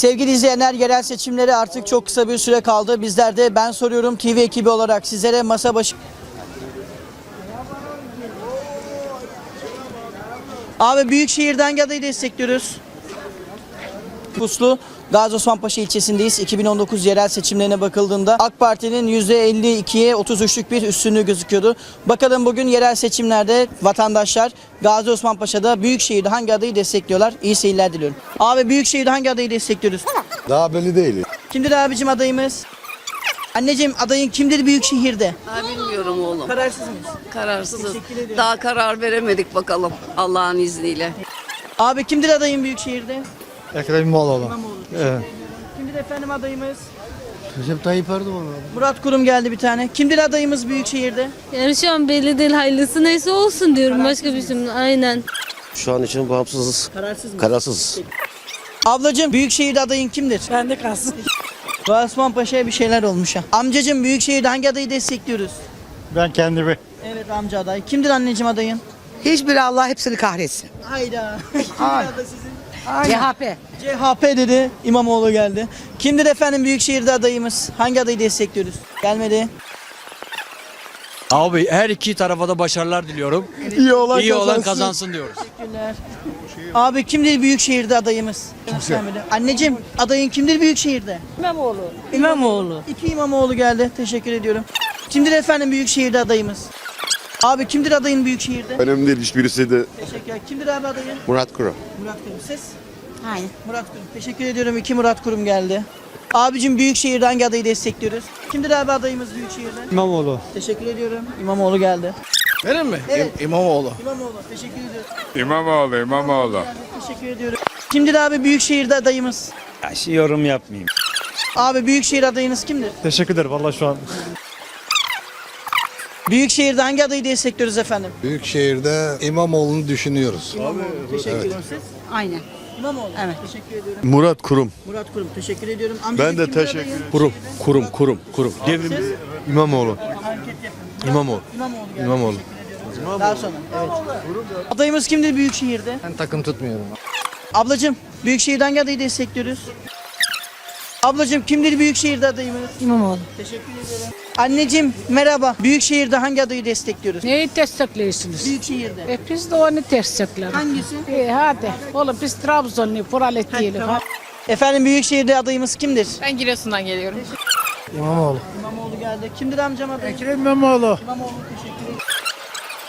Sevgili izleyenler yerel seçimlere artık çok kısa bir süre kaldı. Bizler de Ben Soruyorum TV ekibi olarak sizlere masa başı... Abi Büyükşehir'den adayı destekliyoruz? Puslu Gazi Osman Paşa ilçesindeyiz. 2019 yerel seçimlerine bakıldığında AK Parti'nin %52'ye 33'lük bir üstünlüğü gözüküyordu. Bakalım bugün yerel seçimlerde vatandaşlar Gazi Osman Paşa'da Büyükşehir'de hangi adayı destekliyorlar? İyi seyirler diliyorum. Abi Büyükşehir'de hangi adayı destekliyoruz? Daha belli değil. Kimdir abicim adayımız? Anneciğim adayın kimdir Büyükşehir'de? Ha, bilmiyorum oğlum. Kararsız mıyız? Kararsızız. Daha karar veremedik bakalım Allah'ın izniyle. Abi kimdir adayın Büyükşehir'de? Ekrem İmamoğlu. İmamoğlu. Evet. Kimdir efendim adayımız? Recep Tayyip Erdoğan abi. Murat Kurum geldi bir tane. Kimdir adayımız Büyükşehir'de? Yani şu an belli değil hayırlısı neyse olsun diyorum başka bir şey. Aynen. Şu an için bağımsızız. Kararsız mı? Kararsızız. Ablacığım Büyükşehir'de adayın kimdir? Ben de kalsın. Osman Paşa'ya bir şeyler olmuş ha. Amcacığım Büyükşehir'de hangi adayı destekliyoruz? Ben kendimi. Evet amca aday. Kimdir anneciğim adayın? Hiçbir Allah hepsini kahretsin. Hayda. Kimdir aday sizin? CHP. CHP dedi. İmamoğlu geldi. Kimdir efendim Büyükşehir'de adayımız? Hangi adayı destekliyoruz? Gelmedi. Abi her iki tarafa da başarılar diliyorum. İyi olan İyi olan kazansın diyoruz. Teşekkürler. Abi kimdir Büyükşehir'de adayımız? Kimse. Anneciğim adayın kimdir Büyükşehir'de? İmamoğlu. İmamoğlu. İki İmamoğlu geldi. Teşekkür ediyorum. Kimdir efendim Büyükşehir'de adayımız? Abi kimdir adayın Büyükşehir'de? Önemli değil hiçbirisi de. Teşekkürler. Kimdir abi adayın? Murat Kuru. Murat Kurum. Siz? Aynen. Murat Kurum. Teşekkür ediyorum. İki Murat Kurum geldi. Abicim Büyükşehir'de hangi adayı destekliyoruz? Kimdir abi adayımız Büyükşehir'de? İmamoğlu. Teşekkür ediyorum. İmamoğlu geldi. Benim mi? Evet. İmamoğlu. İmamoğlu. Teşekkür ediyorum. İmamoğlu, İmamoğlu. Teşekkür ediyorum. Kimdir abi Büyükşehir'de adayımız? Ya şey yorum yapmayayım. Abi Büyükşehir adayınız kimdir? Teşekkür ederim valla şu an. Büyükşehir'de hangi adayı destekliyoruz efendim? Büyükşehir'de İmamoğlu'nu düşünüyoruz. Teşekkür ediyorum. Siz? Aynen. İmamoğlu. Evet. Teşekkür ediyorum. Murat Kurum. Murat Kurum. Teşekkür ediyorum. Amca Ben de teşekkür? Kurum, kurum, kurum, kurum. Siz? İmamoğlu. İmamoğlu. İmamoğlu geldi. İmamoğlu. Teşekkür ediyorum. Daha sonra. Evet. Adayımız kimdir Büyükşehir'de? Ben takım tutmuyorum. Ablacığım Büyükşehir'den hangi adayı destekliyoruz? Ablacığım kimdir Büyükşehir'de adayımız? İmamoğlu. Teşekkür ederim. Anneciğim merhaba. Büyükşehir'de hangi adayı destekliyoruz? Neyi destekliyorsunuz? Büyükşehir'de. E biz de onu destekliyoruz. Hangisi? E hadi. Oğlum biz Trabzonlu, buralı değiliz. tamam. Efendim Büyükşehir'de adayımız kimdir? Ben Giresun'dan geliyorum. İmamoğlu. İmamoğlu geldi. Kimdir amcam adayı? Ekrem İmamoğlu. İmamoğlu teşekkür ederim.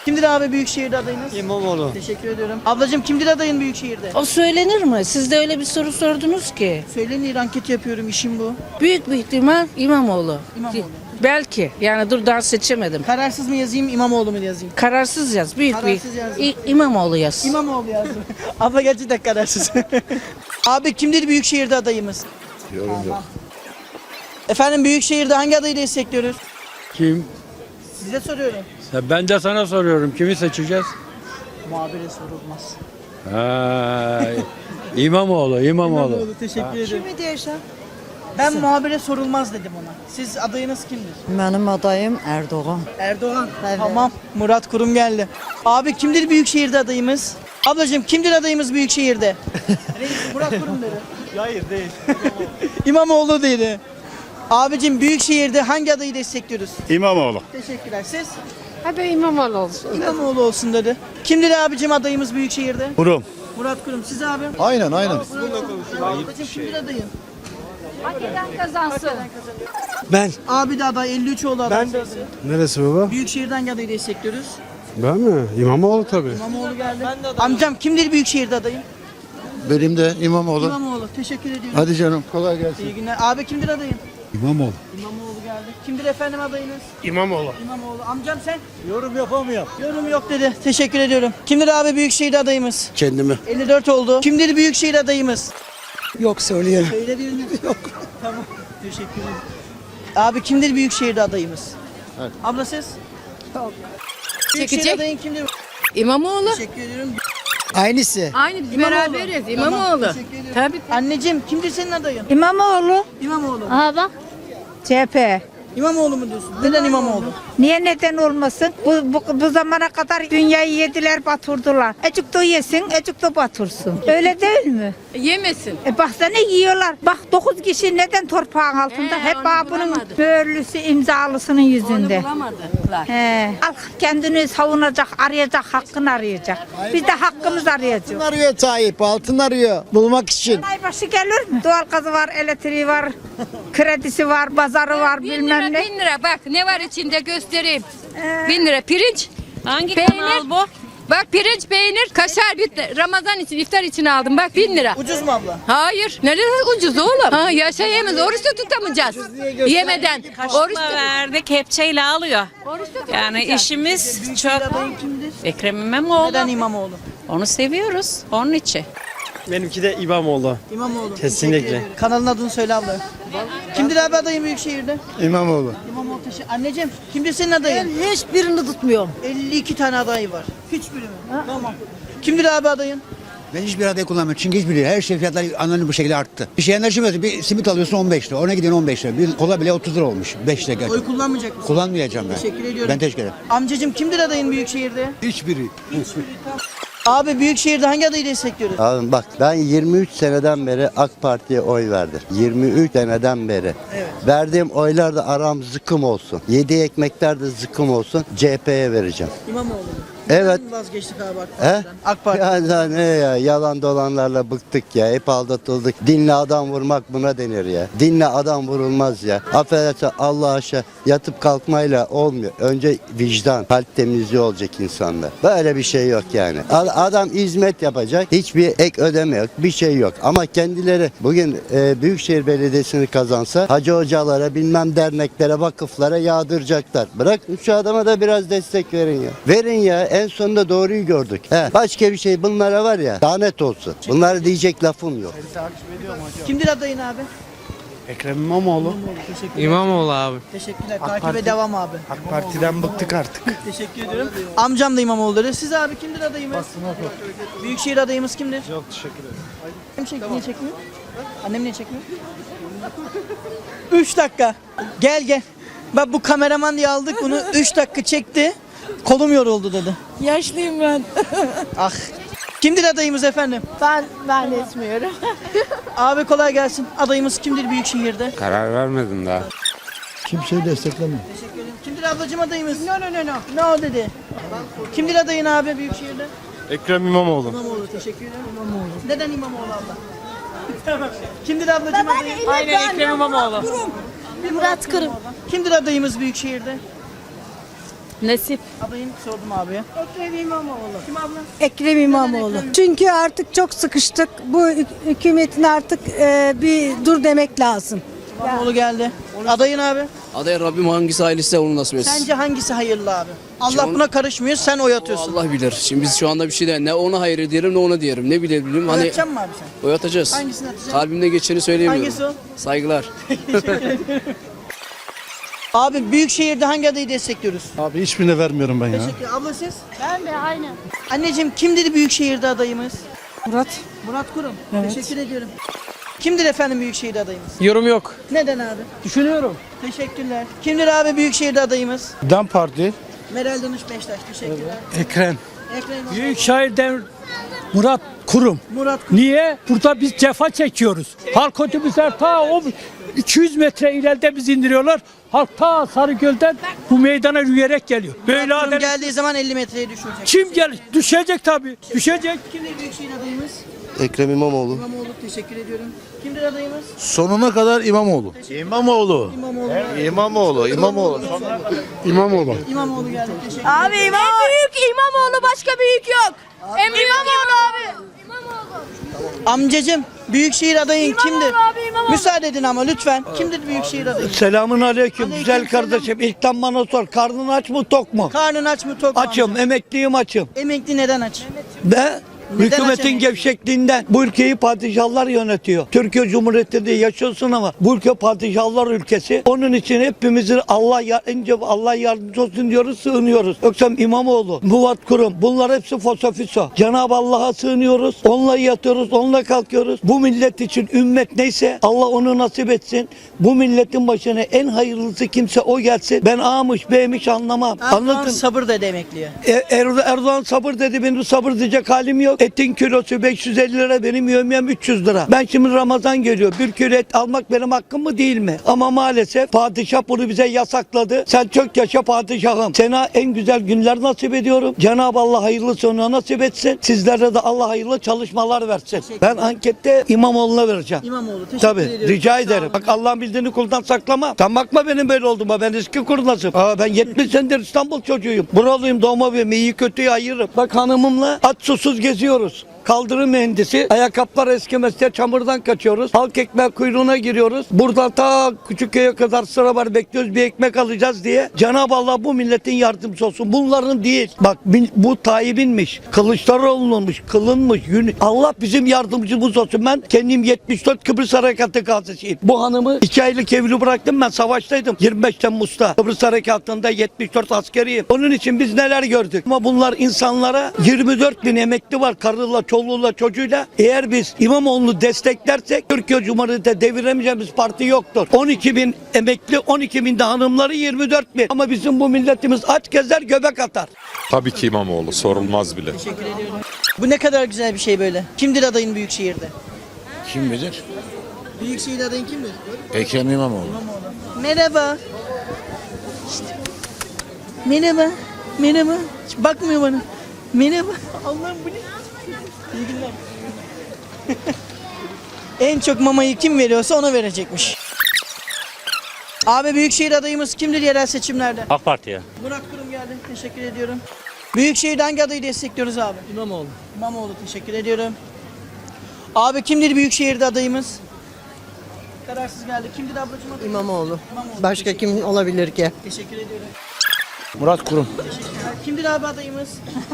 Kimdir abi Büyükşehir'de adayınız? İmamoğlu. Teşekkür ediyorum. Ablacığım kimdir adayın Büyükşehir'de? O söylenir mi? Siz de öyle bir soru sordunuz ki. Söyleyin anket yapıyorum işim bu. Büyük bir ihtimal İmamoğlu. İmamoğlu. Belki. Yani dur daha seçemedim. Kararsız mı yazayım İmamoğlu mu yazayım? Kararsız yaz. Büyük Kararsız bir yazdım. İ- İmamoğlu yaz. İmamoğlu yazdım. Abla gerçekten kararsız. abi kimdir Büyükşehir'de adayımız? Yorum yok. Efendim Büyükşehir'de hangi adayı destekliyoruz? Kim? Size soruyorum. Ben de sana soruyorum. Kimi seçeceğiz? Muhabire sorulmaz. Ha, İmamoğlu, İmamoğlu. teşekkür ederim. Kimi diyorsun? Ben muhabire sorulmaz dedim ona. Siz adayınız kimdir? Benim adayım Erdoğan. Erdoğan. Evet. Tamam. Murat Kurum geldi. Abi kimdir Büyükşehir'de adayımız? Ablacığım kimdir adayımız Büyükşehir'de? Reis Murat Kurum dedi. Hayır değil. İmamoğlu dedi. Abicim Büyükşehir'de hangi adayı destekliyoruz? İmamoğlu. Teşekkürler. Siz? Hadi İmamoğlu olsun. İmamoğlu olsun dedi. Kimdir abicim adayımız Büyükşehir'de? Kurum. Murat Kurum. Siz abi? Aynen aynen. Ablacığım kimdir adayın? Ben. Abi de aday 53 oldu aday. Ben Neresi baba? Büyükşehir'den adayı destekliyoruz? Ben mi? İmamoğlu tabii. İmamoğlu geldi. Amcam kimdir Büyükşehir'de adayın? Benim de İmamoğlu. İmamoğlu. Teşekkür ediyorum. Hadi canım kolay gelsin. İyi günler. Abi kimdir adayın? İmamoğlu. İmamoğlu geldi. Kimdir efendim adayınız? İmamoğlu. İmamoğlu. Amcam sen? Yorum yapamıyorum. Yorum yok dedi. Teşekkür ediyorum. Kimdir abi Büyükşehir adayımız? Kendimi. 54 oldu. Kimdir Büyükşehir adayımız? Yok söyleyelim. Söyle birini. Yok. tamam. Teşekkür ederim. Abi kimdir Büyükşehir'de adayımız? Evet. Abla siz? Yok. Büyükşehir Çekecek. adayın kimdir? İmamoğlu. Teşekkür ediyorum. Aynısı. Aynı biz İmamoğlu. beraberiz. Tamam, İmamoğlu. ediyorum. Tabii. Anneciğim kimdir senin adayın? İmamoğlu. İmamoğlu. Aha bak. CHP. İmamoğlu mu diyorsun? Neden İmamoğlu? Niye neden olmasın? Bu, bu, bu zamana kadar dünyayı yediler batırdılar. Ecik de yesin, ecik de batırsın. Öyle değil mi? Yemesin. E baksana yiyorlar. Bak 9 kişi neden torpağın altında? Hep bak bunun böğürlüsü imzalısının yüzünde. Bulamadılar. He. Halk kendini savunacak, arayacak, hakkını arayacak. Biz de hakkımızı arayacağız. arıyor Tayyip, altın arıyor bulmak için. Aybaşı gelir mi? Doğal gazı var, elektriği var, kredisi var, pazarı var, bilmem ne. bin lira bak ne var içinde göstereyim. Bin lira pirinç. Hangi Peynir. kanal bu? Bak pirinç, peynir, kaşar bitti. Ramazan için, iftar için aldım. Bak bin lira. Ucuz mu abla? Hayır. Nerede ucuz oğlum? Ha, yaşayamaz. Oruç da tutamayacağız. Yemeden. Oruç da... verdi kepçeyle alıyor. Yani işimiz çok. Ekrem İmamoğlu. Neden İmamoğlu? Onu seviyoruz. Onun için. Benimki de İmamoğlu. İmamoğlu. Kesinlikle. Kanalın adını söyle abla. Kimdir abi adayın Büyükşehir'de? İmamoğlu. İmamoğlu teşekkür Anneciğim kimdir senin adayın? hiçbirini tutmuyorum. 52 tane aday var. Hiçbiri mi? Tamam. Kimdir abi adayın? Ben hiçbir aday kullanmıyorum. Çünkü hiçbiri. Her şey fiyatlar anonim bu şekilde arttı. Bir şey anlaşılmıyor. Bir simit alıyorsun 15 lira. Ona gidiyorsun 15 lira. Bir kola bile 30 lira olmuş. 5 lira. Oy kullanmayacak mısın? Kullanmayacağım ben. Teşekkür ediyorum. Ben teşekkür ederim. Amcacığım kimdir adayın Büyükşehir'de? Hiçbiri. Abi Büyükşehir'de hangi adayı destekliyoruz? Abi bak ben 23 seneden beri AK Parti'ye oy verdim. 23 seneden beri. Verdiğim oylar da aram zıkkım olsun. Yediği ekmekler de zıkkım olsun. CHP'ye vereceğim. İmamoğlu mu? Evet. Vazgeçtik abi AK He? Parti'den? AK Parti. Ya da ne ya yalan dolanlarla bıktık ya hep aldatıldık. Dinle adam vurmak buna denir ya. Dinle adam vurulmaz ya. Affedersin Allah aşağı yatıp kalkmayla olmuyor. Önce vicdan, kalp temizliği olacak insanda. Böyle bir şey yok yani. A- Adam hizmet yapacak. Hiçbir ek ödeme yok. Bir şey yok. Ama kendileri bugün e, Büyükşehir Belediyesi'ni kazansa hacı hocalara bilmem derneklere vakıflara yağdıracaklar. Bırakın şu adama da biraz destek verin ya. Verin ya en sonunda doğruyu gördük. He, başka bir şey bunlara var ya lanet olsun. Bunlara diyecek lafım yok. Kimdir adayın abi? Ekrem İmamoğlu. İmamoğlu abi. Teşekkürler. Takibe devam abi. AK Parti'den bıktık artık. Teşekkür ediyorum. Amcam da İmamoğlu'dur. Siz abi kimdir adayımız? Büyükşehir adayımız kimdir? Çok teşekkür ederim. Annem çek, niye çekmiyor? Annem niye çekmiyor? 3 dakika. Gel gel. Bak bu kameraman diye aldık bunu. 3 dakika çekti. Kolum yoruldu dedi. Yaşlıyım ben. Ah. Kimdir adayımız efendim? Ben ben etmiyorum. Abi kolay gelsin. Adayımız kimdir Büyükşehir'de? Karar vermedim daha. Kimseyi desteklemiyor. Teşekkür ederim. Kimdir ablacım adayımız? No no no no. No dedi. Kimdir adayın abi Büyükşehir'de? Ekrem İmamoğlu. İmamoğlu. Teşekkür ederim. İmamoğlu. Neden İmamoğlu abla? Tamam. Kimdir ablacım adayın? Aynen Ekrem İmamoğlu. Murat Kırım. Kimdir adayımız Büyükşehir'de? Nasip. Adayın sordum abiye. Ekrem İmamoğlu. Kim abla? Ekrem İmamoğlu. Çünkü artık çok sıkıştık. Bu hük- hükümetin artık e, bir dur demek lazım. İmamoğlu geldi. Adayın abi. Aday Rabbim hangisi hayırlısı onu nasip etsin. Sence hangisi hayırlı abi? Allah buna karışmıyor. Sen oy atıyorsun. Allah bilir. Şimdi biz şu anda bir şey de ne ona hayır diyelim ne ona diyelim. Ne bilebilirim Oy hani atacak mısın abi sen? oy atacağız. Hangisini atacaksın? Kalbimde geçeni söyleyemiyorum. Hangisi o? Saygılar. Abi Büyükşehir'de hangi adayı destekliyoruz? Abi hiçbirine vermiyorum ben ya. Teşekkür Abla siz? Ben de aynı. Anneciğim kimdir Büyükşehir'de adayımız? Murat. Murat Kurum. Teşekkür ediyorum. Kimdir efendim Büyükşehir'de adayımız? Yorum yok. Neden abi? Düşünüyorum. Teşekkürler. Kimdir abi Büyükşehir'de adayımız? Dan Parti. Meral Danış Beştaş. Teşekkürler. Ekrem. Ekrem İmamoğlu. Büyükşehir'den Murat Kurum. Murat Kurum. Niye? Burada biz cefa çekiyoruz. Halk otobüsler ta o 200 metre ileride biz indiriyorlar. Halk ta Sarıgöl'den bu meydana yürüyerek geliyor. Böyle Murat Kurum adalet- geldiği zaman 50 metreye düşecek. Kim gel? Düşecek tabii. Düşecek. Kimdir Büyükşehir adayımız? Ekrem İmamoğlu. İmamoğlu. Teşekkür ediyorum. Kimdir adayımız? Sonuna kadar İmamoğlu. İmamoğlu. İmamoğlu. İmamoğlu. İmamoğlu. İmamoğlu. İmamoğlu geldi. Teşekkür Abi İmamoğlu. büyük İmamoğlu başka büyük yok. Emre İmamoğlu abi. Amcacım Büyükşehir adayın kimdir? Müsaade edin ama lütfen. Kimdir Büyükşehir adayı? Selamun aleyküm Aleyküm güzel selam. kardeşim. İlkten bana sor. Karnın aç mı tok mu? Karnın aç mı tok mu? Açım, amca? emekliyim açım. Emekli neden aç? Ve Hükümetin gevşekliğinden bu ülkeyi padişahlar yönetiyor. Türkiye Cumhuriyeti'nde yaşıyorsun ama bu ülke padişahlar ülkesi. Onun için hepimizin Allah ya- önce Allah yardımcı olsun diyoruz, sığınıyoruz. Yoksa İmamoğlu, Muvat Kurum bunlar hepsi fosofiso. Cenab-ı Allah'a sığınıyoruz. Onunla yatıyoruz, onunla kalkıyoruz. Bu millet için ümmet neyse Allah onu nasip etsin. Bu milletin başına en hayırlısı kimse o gelsin. Ben A'mış, B'miş anlamam. Erdoğan Anladın? sabır dedi emekliye. E, Er- Erdoğan sabır dedi benim sabır diyecek halim yok. Etin kilosu 550 lira benim yövmiyem 300 lira. Ben şimdi Ramazan geliyor. Bir kilo et almak benim hakkım mı değil mi? Ama maalesef padişah bunu bize yasakladı. Sen çok yaşa padişahım. Sana en güzel günler nasip ediyorum. Cenab-ı Allah hayırlı sonuna nasip etsin. Sizlere de Allah hayırlı çalışmalar versin. Ben ankette İmamoğlu'na vereceğim. İmamoğlu teşekkür Tabii ediyorum. rica ederim. Bak Allah'ın bildiğini kuldan saklama. Sen bakma benim böyle olduğuma. Ben eski kurnazım. Aa, ben 70 senedir İstanbul çocuğuyum. Buralıyım doğma büyüme. iyi kötüyü ayırırım. Bak hanımımla at susuz geziyoruz. Kaldırım mühendisi. Ayakkabılar eskimezse çamurdan kaçıyoruz. Halk ekmek kuyruğuna giriyoruz. Burada ta Küçükköy'e kadar sıra var bekliyoruz bir ekmek alacağız diye. Cenab-ı Allah bu milletin yardımcısı olsun. Bunların değil. Bak bu Tayyip'inmiş. Kılıçdaroğlu'nunmuş. Kılınmış. Allah bizim yardımcımız olsun. Ben kendim 74 Kıbrıs Harekatı gazisiyim. Bu hanımı 2 aylık evli bıraktım ben savaştaydım. 25 Temmuz'da Kıbrıs Harekatı'nda 74 askeriyim. Onun için biz neler gördük. Ama bunlar insanlara 24 bin emekli var karıyla, çoluğuyla, çocuğuyla. Eğer biz İmamoğlu'nu desteklersek Türkiye Cumhuriyeti'nde deviremeyeceğimiz parti yoktur. 12 bin emekli, 12 bin de hanımları 24 bin. Ama bizim bu milletimiz aç gezer göbek atar. Tabii ki İmamoğlu sorulmaz bile. Bu ne kadar güzel bir şey böyle. Kimdir adayın Büyükşehir'de? Kim bilir? Büyükşehir adayın kimdir? Ekrem İmamoğlu. Merhaba. Şşt. Merhaba. Merhaba. Hiç bakmıyor bana. Merhaba. Allah'ım bu ne? İyi günler. en çok mamayı kim veriyorsa ona verecekmiş. Abi Büyükşehir adayımız kimdir yerel seçimlerde? AK Parti'ye. Murat Kurum geldi. Teşekkür ediyorum. Büyükşehir'de hangi adayı destekliyoruz abi? İmamoğlu. İmamoğlu teşekkür ediyorum. Abi kimdir Büyükşehir'de adayımız? Kararsız geldi. Kimdir ablacığım adayı? İmamoğlu. İmamoğlu. Başka teşekkür, kim olabilir ki? teşekkür ediyorum. Murat Kurum. Kimdir abi adayımız?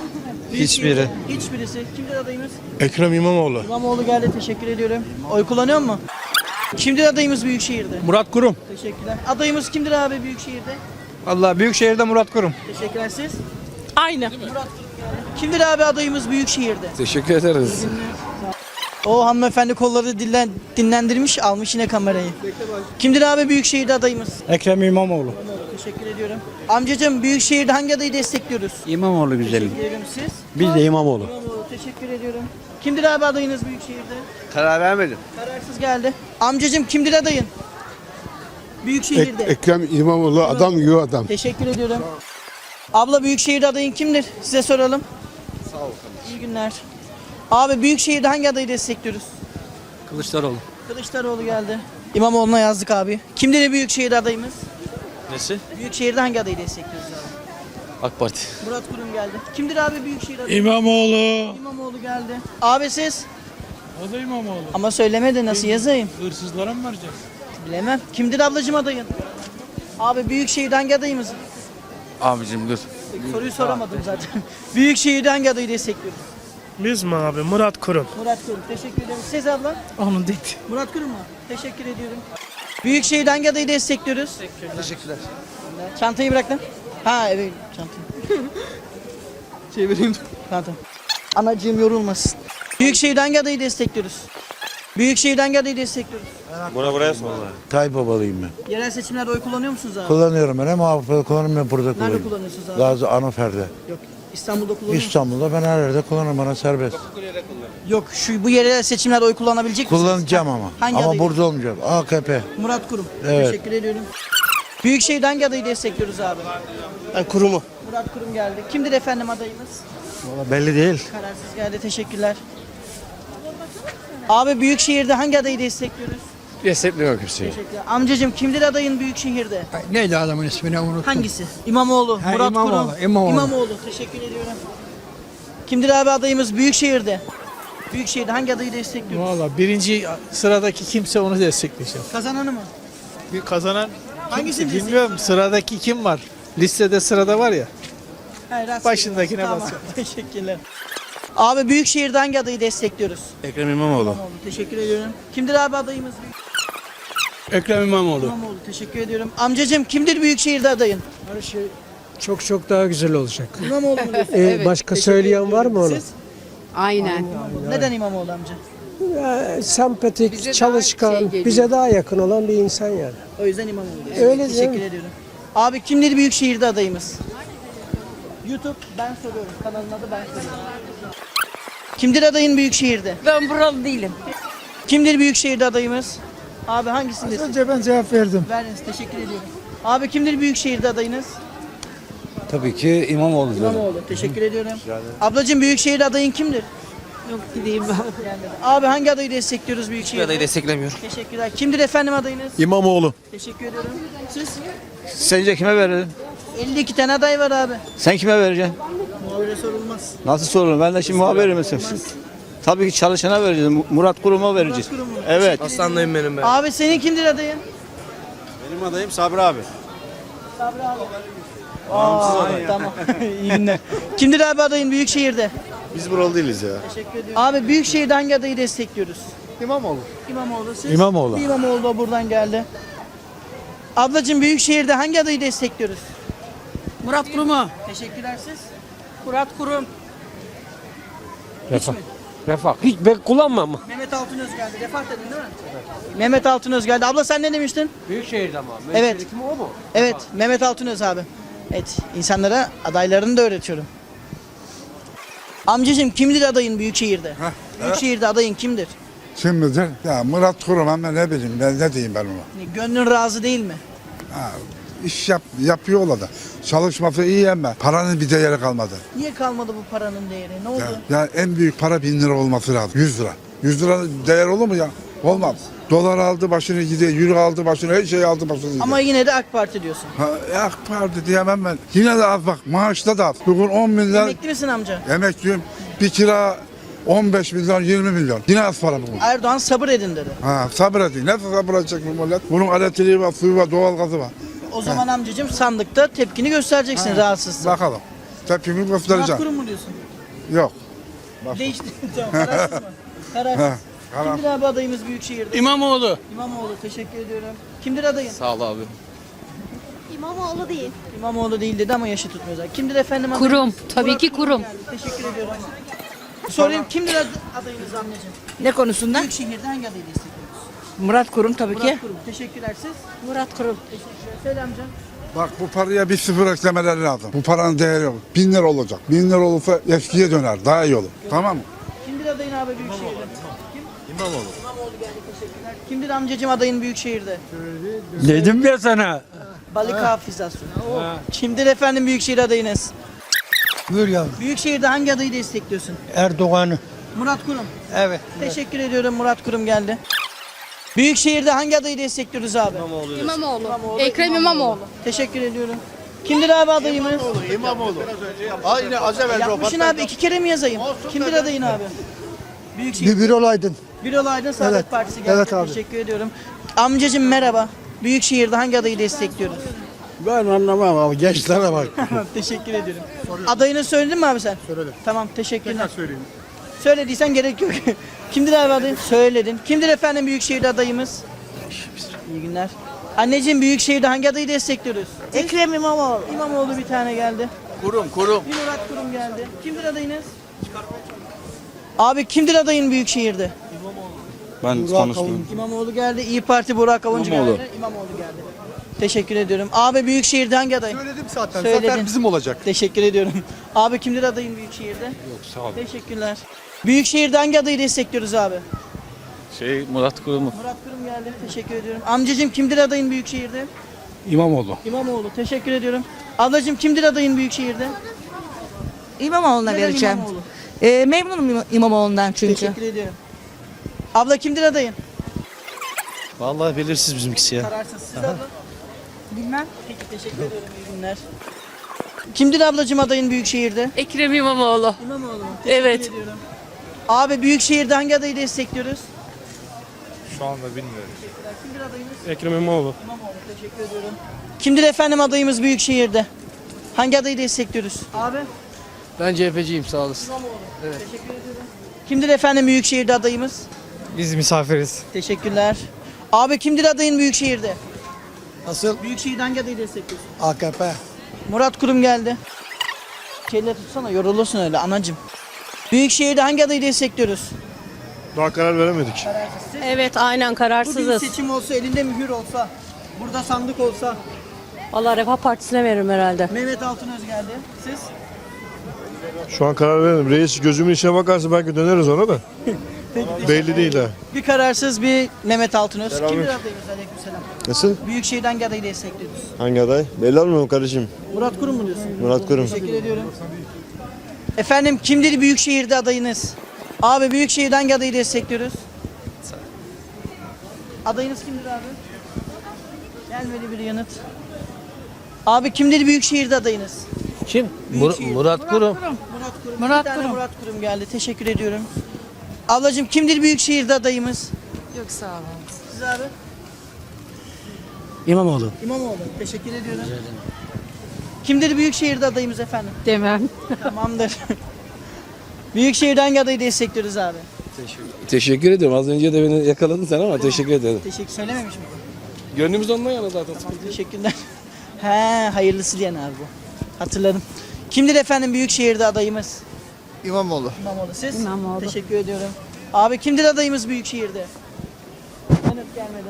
Hiçbiri. Hiçbirisi. Kimdir adayımız? Ekrem İmamoğlu. İmamoğlu geldi. Teşekkür ediyorum. Oy kullanıyor mu? Kimdir adayımız Büyükşehir'de? Murat Kurum. Teşekkürler. Adayımız kimdir abi Büyükşehir'de? Allah Büyükşehir'de Murat Kurum. Teşekkürler siz. Aynı. Kimdir abi adayımız Büyükşehir'de? Teşekkür ederiz. O hanımefendi kolları dinlen, dinlendirmiş almış yine kamerayı. Kimdir abi Büyükşehir'de adayımız? Ekrem İmamoğlu. Teşekkür ediyorum. Amcacığım Büyükşehir'de hangi adayı destekliyoruz? İmamoğlu güzelim. Teşekkür ederim siz. Biz de İmamoğlu. İmamoğlu teşekkür ediyorum. Kimdir abi adayınız Büyükşehir'de? Karar vermedim. Kararsız geldi. Amcacığım kimdir adayın? Büyükşehir'de. Ekrem İmamoğlu adam gibi adam. Teşekkür ediyorum. Abla Büyükşehir'de adayın kimdir? Size soralım. Sağ ol İyi günler. Abi Büyükşehir'de hangi adayı destekliyoruz? Kılıçdaroğlu. Kılıçdaroğlu geldi. İmamoğlu'na yazdık abi. Kimdir Büyükşehir'de adayımız? Nesi? Büyükşehir'de hangi adayı destekliyoruz abi? AK Parti. Murat Kurum geldi. Kimdir abi Büyükşehir adayı? İmamoğlu. İmamoğlu geldi. Abi siz? O da İmamoğlu. Ama söylemedi nasıl yazayım? Hırsızlara mı vereceğiz? Bilemem. Kimdir ablacığım adayın? Abi Büyükşehir'de hangi adayımız? Abicim dur. Soruyu soramadım zaten. Büyükşehir'de hangi adayı destekliyoruz? Biz mi abi? Murat Kurum. Murat Kurum. Teşekkür ederim. Siz abla? Onun değil. Murat Kurum mu? Teşekkür ediyorum. Büyükşehir'de hangi adayı destekliyoruz? Teşekkürler. Çantayı bırak lan. Ha evet çantayı. Çevireyim. Tamam tamam. Anacığım yorulmasın. Büyükşehir'de hangi adayı destekliyoruz? Büyükşehir'de hangi adayı destekliyoruz? Tayyip babalıyım ben. Yerel seçimlerde oy kullanıyor musunuz abi? Kullanıyorum ben hem Avrupa'da kullanıyorum hem burada Nerede kullanıyorum. kullanıyorsunuz abi? Gazi Anafer'de. Yok. İstanbul'da kullanıyor musunuz? İstanbul'da ben her yerde kullanırım bana serbest. Yok şu bu yerel seçimlerde oy kullanabilecek misiniz? Kullanacağım ama. Hangi ama adayı? burada olmayacağım. AKP. Murat Kurum. Evet. Teşekkür ediyorum. Büyükşehir'de hangi adayı destekliyoruz abi? kurumu. Murat Kurum geldi. Kimdir efendim adayımız? Belli değil. Kararsız geldi. Teşekkürler. Abi Büyükşehir'de hangi adayı destekliyoruz? Destekliyorum kimseyi. Teşekkürler. Amcacığım kimdir adayın Büyükşehir'de? Neydi adamın ismini unuttum. Hangisi? İmamoğlu, Ha, Murat İmamoğlu, Kurum. İmamoğlu. Teşekkür ediyorum. Kimdir abi adayımız Büyükşehir'de? Büyükşehir'de hangi adayı destekliyoruz? Valla birinci sıradaki kimse onu destekleyeceğim. Kazananı mı? Bir kazanan Hangisini bilmiyorum sıradaki kim var? Listede sırada var ya. Hayır, rastgele. Başındakine Tamam, basıyorum. Teşekkürler. Abi Büyükşehir'de hangi adayı destekliyoruz? Ekrem İmamoğlu. İmamoğlu. Teşekkür ediyorum. Kimdir abi adayımız? Ekrem İmamoğlu. İmamoğlu. Teşekkür ediyorum. Amcacığım kimdir Büyükşehir'de adayın? Her şey çok çok daha güzel olacak. İmamoğlu mu diyorsun? Ee, başka söyleyen var mı onu? Siz? Aynen. Neden İmamoğlu amca? Ee, sempatik, Bize daha çalışkan, şey bize daha yakın olan bir insan yani. O yüzden İmamoğlu diyorsun. Öyle Teşekkür canım. ediyorum. Abi kimdir Büyükşehir'de adayımız? YouTube ben soruyorum. Kanalın adı ben soruyorum. Kimdir adayın Büyükşehir'de? Ben buralı değilim. Kimdir Büyükşehir'de adayımız? Abi hangisindesin? Önce ben cevap verdim. Verdiniz. Teşekkür ediyorum. Abi kimdir Büyükşehir'de adayınız? Tabii ki İmamoğlu. İmamoğlu. Teşekkür ediyorum. Ablacığım Büyükşehir'de adayın kimdir? Yok gideyim ben. Abi hangi adayı destekliyoruz Büyükşehir'de? adayı desteklemiyorum. Teşekkürler. Kimdir efendim adayınız? İmamoğlu. Teşekkür ediyorum. Siz? Sence kime verelim? 52 tane aday var abi. Sen kime vereceksin? Muhabire sorulmaz. Nasıl sorulur? Ben de şimdi muhabir misin? Tabii ki çalışana vereceğiz. Murat Kurum'a vereceğiz. Kurum mu? Evet. Aslanlayım benim ben. Abi senin kimdir adayın? Benim adayım Sabri abi. Sabri abi. Aa, tamam. İyi günler. Kimdir abi adayın Büyükşehir'de? Biz buralı değiliz ya. Teşekkür ediyorum. Abi Büyükşehir'de hangi adayı destekliyoruz? İmamoğlu. İmamoğlu siz? İmamoğlu. İmamoğlu da buradan geldi. Ablacığım Büyükşehir'de hangi adayı destekliyoruz? Murat Kurum'u. Teşekkürler siz. Murat Kurum. Refah. Refah. Hiç ben kullanmam. Mehmet Altınöz geldi. Refah dedin değil mi? Mehmet Altınöz geldi. Abla sen ne demiştin? Büyükşehir'de ama. Evet. Kim o mu? Evet, Mehmet Altınöz abi. Evet, insanlara adaylarını da öğretiyorum. Amcacığım kimdir adayın Büyükşehir'de? Büyükşehir'de adayın kimdir? Kim midir? Ya Murat Kurum ama ne bileyim ben ne diyeyim ben ona. Gönlün razı değil mi? Ha, iş yap, yapıyor ola da. Çalışması iyi ama paranın bir değeri kalmadı. Niye kalmadı bu paranın değeri? Ne oldu? Ya, ya en büyük para bin lira olması lazım. 100 lira. 100 lira değer olur mu ya? Olmaz. Dolar aldı başını gidiyor, euro aldı başını, her şey aldı başını gidiyor. Ama yine de AK Parti diyorsun. Ha, AK Parti diyemem ben. Yine de az bak, maaşta da az. Bugün 10 milyar Emekli misin amca? emekliyim. Bir kira 15 milyon, 20 milyon. Yine az para bugün. Erdoğan sabır edin dedi. Ha, sabır edin. Nasıl sabır edecek bu millet? Bunun elektriği var, suyu var, doğalgazı var. O zaman amcacığım sandıkta tepkini göstereceksin rahatsızsın. Bakalım. Tepkimi Murat göstereceğim. Kurum mu diyorsun? Yok. Değişti. tamam, kararsız mı? Kararsız. Kimdir abi adayımız Büyükşehir'de? İmamoğlu. İmamoğlu teşekkür ediyorum. Kimdir adayın? Sağ ol abi. İmamoğlu değil. İmamoğlu değil dedi ama yaşı tutmuyor zaten. Kimdir efendim adayınız? Kurum. Tabii ki kurum. geldi. Teşekkür ediyorum. Sorayım kimdir ad- adayınız anneciğim? Ne konusunda? Büyükşehir'de hangi adayı destekliyoruz? Murat Kurum tabii Murat Kurum. Teşekkürler siz. Murat Kurum. Teşekkürler. Söyle amca. Bak bu paraya bir sıfır eklemeleri lazım. Bu paranın değeri yok. Bin lira olacak. Bin lira olursa eskiye döner. Daha iyi olur. Tamam mı? Kimdir adayın abi Büyükşehir'de? İmamoğlu. İmamoğlu geldi teşekkürler. Kimdir amcacığım adayın Büyükşehir'de? Dedim ya sana. Balık hafizasyonu. Kimdir efendim Büyükşehir adayınız? Buyur yavrum. Büyükşehir'de hangi adayı destekliyorsun? Erdoğan'ı. Murat Kurum. Evet. Teşekkür ediyorum Murat Kurum geldi. Büyükşehir'de hangi adayı destekliyoruz abi? İmamoğlu. Ekrem İmamoğlu. Teşekkür ediyorum. Kimdir abi adayımız? İmamoğlu. Aynı az evvel Yapmışsın abi iki kere mi yazayım? Kimdir adayın abi? Büyükşehir. Bir olaydın. Bir olaydın Saadet Evet. Partisi geldi. Evet abi. Teşekkür ediyorum. Amcacım merhaba. Büyükşehir'de hangi adayı destekliyoruz? Ben anlamam abi. Gençlere bak. teşekkür ediyorum. Adayını söyledin mi abi sen? Söyledim. Tamam teşekkürler. söyleyeyim. Söylediysen gerek yok. Kimdir abi adayın? Söyledin. Kimdir efendim Büyükşehir'de adayımız? İyi günler. Anneciğim Büyükşehir'de hangi adayı destekliyoruz? Ekrem İmamoğlu. İmamoğlu bir tane geldi. Kurum kurum. Bir Murat Kurum geldi. Kimdir adayınız? Abi kimdir adayın Büyükşehir'de? Ben konuşmuyorum. İmamoğlu geldi. İyi Parti Burak Avuncu İmamoğlu. geldi. İmamoğlu geldi. Teşekkür ediyorum. Abi Büyükşehir'de hangi aday? Söyledim zaten. Söyledin. Zafer bizim olacak. Teşekkür ediyorum. Abi kimdir adayın Büyükşehir'de? Yok sağ ol. Teşekkürler. Büyükşehir'de hangi adayı destekliyoruz abi? Şey Murat Kurum'u. Murat Kurum geldi. Teşekkür ediyorum. Amcacığım kimdir adayın Büyükşehir'de? İmamoğlu. İmamoğlu. Teşekkür ediyorum. Ablacığım kimdir adayın Büyükşehir'de? İmamoğlu'na Neden vereceğim. İmamoğlu? Ee, memnunum İma- İmamoğlu'ndan çünkü. Teşekkür ediyorum. Abla kimdir adayın? Vallahi belirsiz bizimkisi ya. Kararsız. Siz abla? Bilmem. Peki teşekkür ediyorum. İyi günler. Kimdir ablacığım adayın Büyükşehir'de? Ekrem İmamoğlu. İmamoğlu mu? Teşekkür Evet. ediyorum. Abi Büyükşehir'de hangi adayı destekliyoruz? Şu anda bilmiyorum. Kimdir adayımız? Ekrem İmamoğlu. İmamoğlu. Teşekkür ediyorum. Kimdir efendim adayımız Büyükşehir'de? Hangi adayı destekliyoruz? Abi? Ben CHP'ciyim sağ olasın. Kimdir efendim Büyükşehir'de adayımız? Biz misafiriz. Teşekkürler. Abi kimdir adayın Büyükşehir'de? Nasıl? Büyükşehir'de hangi adayı destekliyorsun? AKP. Murat Kurum geldi. Kelle tutsana yorulursun öyle anacım. Büyükşehir'de hangi adayı destekliyoruz? Daha karar veremedik. Evet aynen Bugün kararsızız. seçim olsa, elinde mühür olsa, burada sandık olsa, Valla Refah Partisi'ne veririm herhalde. Mehmet Altınöz geldi. Siz? Şu an karar veremedim. Reis gözümün içine bakarsa belki döneriz ona da. Belli değil ha. Bir kararsız bir Mehmet Altınöz. Selam. Kimdir adayımız? Aleykümselam. Nasıl? Büyükşehir'de hangi adayı destekliyoruz? Hangi aday? Belli olmuyor mu kardeşim? Murat Kurum mu diyorsun? Murat Kurum. Teşekkür ediyorum. Efendim kimdir Büyükşehir'de adayınız? Abi Büyükşehir'de hangi adayı destekliyoruz? Adayınız kimdir abi? Gelmedi bir yanıt. Abi kimdir Büyükşehir'de adayınız? Kim? Büyükşehir. Murat Kurum. Murat Kurum. Murat Bir tane Murat Kurum geldi. Teşekkür ediyorum. Ablacığım kimdir Büyükşehir'de adayımız? Yok sağ olun. Siz abi? İmamoğlu. İmamoğlu. Teşekkür ediyorum. Kimdir Büyükşehir'de adayımız efendim? Demem. Tamamdır. Büyükşehir'de hangi adayı destekliyoruz abi? Teşekkür ediyorum. Az önce de beni yakaladın sen ama teşekkür ederim. Teşekkür söylememiş mi? Gönlümüz ondan yana zaten. Teşekkürler. He, hayırlısı diyen abi bu. Hatırladım. Kimdir efendim Büyükşehir'de adayımız? İmamoğlu. İmamoğlu. Siz? İmamoğlu. Teşekkür ediyorum. Abi kimdir adayımız Büyükşehir'de? Yanıt gelmedi.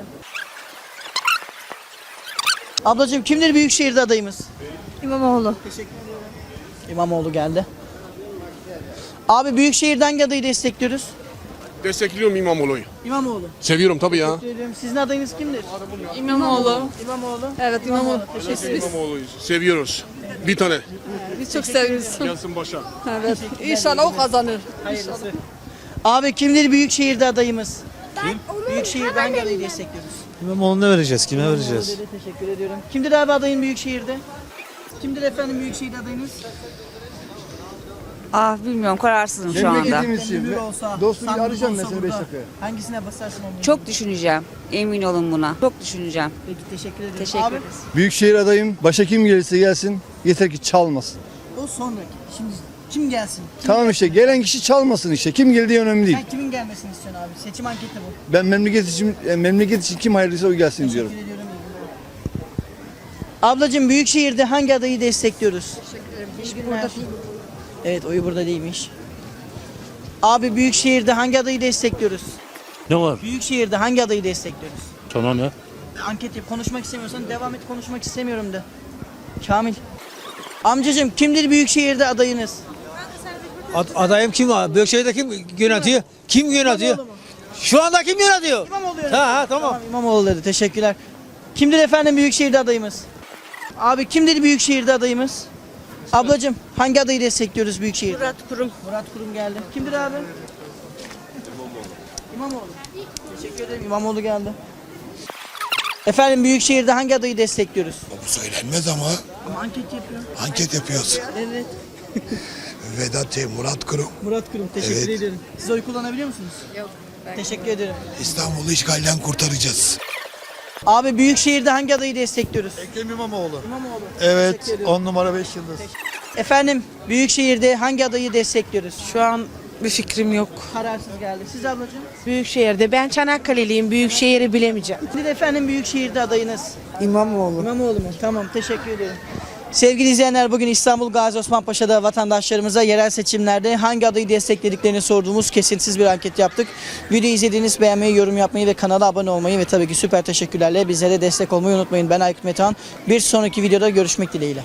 Ablacığım kimdir Büyükşehir'de adayımız? İmamoğlu. Teşekkür ediyorum. İmamoğlu geldi. Abi Büyükşehir'den hangi adayı destekliyoruz? Destekliyorum İmamoğlu'yu. İmamoğlu. Seviyorum tabii ya. Sizin adayınız kimdir? İmamoğlu. İmamoğlu. Evet İmamoğlu. Teşekkür ederim. İmamoğlu'yu seviyoruz. Bir tane. Biz çok seviyoruz. Gelsin başa. Evet. İnşallah o kazanır. Hayırlısı. Abi kimdir Büyükşehir'de adayımız? Kim? Büyükşehir'de hangi adayı destekliyoruz? İmamoğlu'na vereceğiz. Kime dedi, Teşekkür ediyorum. Kimdir abi adayın Büyükşehir'de? Kimdir efendim Büyükşehir'de adayınız? Ah bilmiyorum kararsızım şu anda. Mühür olsa, Dostum arayacağım ben seni 5 dakika. Hangisine basarsın onu? Çok düşüneceğim. Emin olun buna. Çok düşüneceğim. Peki teşekkür ederim. Teşekkür abi, ederiz. Büyükşehir adayım. Başa kim gelirse gelsin. Yeter ki çalmasın. o sonraki. Şimdi kim gelsin? Kim Tamam işte gelen kişi çalmasın işte. Kim geldiği önemli değil. Sen kimin gelmesini istiyorsun abi? Seçim anketi bu. Ben memleket için e, memleket için kim hayırlıysa o gelsin diyorum. Teşekkür ediyorum. iyi günler. Ablacığım Büyükşehir'de hangi adayı destekliyoruz? Teşekkür ederim. Burada Evet oyu burada değilmiş. Abi Büyükşehir'de hangi adayı destekliyoruz? Ne var? Büyükşehir'de hangi adayı destekliyoruz? Tamam ya. Anket yap. Konuşmak istemiyorsan devam et. Konuşmak istemiyorum de. Kamil. Amcacığım kimdir Büyükşehir'de adayınız? adayım kim abi? Büyükşehir'de kim yönetiyor? Kim yönetiyor? İmamoğlu mu? Şu anda kim yönetiyor? İmamoğlu yönetiyor. Ha, ha, tamam. İmamoğlu dedi. Teşekkürler. Kimdir efendim Büyükşehir'de adayımız? Abi kimdir Büyükşehir'de adayımız? Ablacığım hangi adayı destekliyoruz Büyükşehir'de? Murat Kurum. Murat Kurum geldi. Kimdir abi? İmamoğlu. Teşekkür ederim. İmamoğlu geldi. Efendim Büyükşehir'de hangi adayı destekliyoruz? Bu söylenmez ama Ama anket yapıyor. anket yapıyoruz. Evet. Vedat Bey, Murat Kurum. Murat Kurum. Teşekkür Evet. ederim. Siz oy kullanabiliyor musunuz? Yok. Teşekkür ederim. İstanbul'u işgalden kurtaracağız. Abi Büyükşehir'de hangi adayı destekliyoruz? Ekrem İmamoğlu. İmamoğlu. Evet. Teşekkür ediyorum. 10 numara 5 yıldız. Efendim Büyükşehir'de hangi adayı destekliyoruz? Şu an bir fikrim yok. Kararsız geldi. Siz ablacığım? Büyükşehir'de. Ben Çanakkale'liyim. Büyükşehir'i bilemeyeceğim. Nedir efendim Büyükşehir'de adayınız? İmamoğlu. İmamoğlu mu? Tamam teşekkür ederim. Sevgili izleyenler bugün İstanbul Gazi Osman vatandaşlarımıza yerel seçimlerde hangi adayı desteklediklerini sorduğumuz kesintisiz bir anket yaptık. Videoyu izlediğiniz beğenmeyi, yorum yapmayı ve kanala abone olmayı ve tabii ki süper teşekkürlerle bizlere destek olmayı unutmayın. Ben Aykut Metehan. Bir sonraki videoda görüşmek dileğiyle.